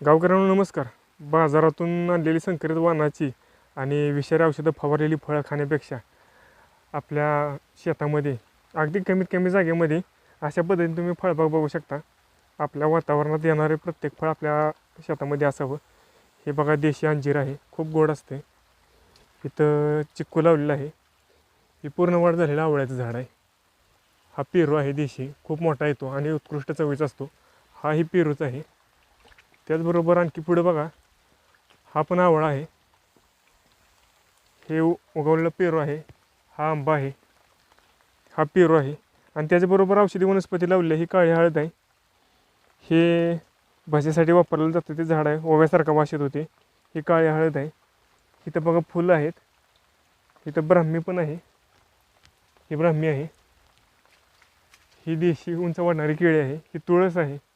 गावकऱ्यांना नमस्कार. बाजारातून आणलेली संकरित वाहनाची आणि विषारी औषधं फवारलेली फळं खाण्यापेक्षा आपल्या शेतामध्ये अगदी कमीत कमी जागेमध्ये अशा पद्धतीने तुम्ही फळबाग बघू शकता. आपल्या वातावरणात येणारे प्रत्येक फळ आपल्या शेतामध्ये असावं. हे बघा देशी अंजीर आहे खूप गोड असते. इथं चिक्कू लावलेलं आहे. ही पूर्ण वाढ झालेलं आवळ्याचं झाड आहे. हा पेरू आहे देशी खूप मोठा येतो आणि उत्कृष्ट चवीचा असतो. हा ही पेरूच आहे. त्याचबरोबर आणखी पुढे बघा हा पण आवळा आहे. हे उ- उगवलेलं पेरू आहे हा आंबा आहे हा पेरू आहे. आणि त्याच्याबरोबर औषधी वनस्पती लावलेली ही काळी हळद आहे. हे भाषेसाठी वापरलं जातं ते झाड आहे ओव्यासारखा भाषेत होते. ही काळी हळद आहे. इथं बघा फुलं आहेत. इथं ब्राह्मी पण आहे. ही ब्राह्मी आहे. ही देशी उंच वाढणारी केळी आहे. ही तुळस आहे.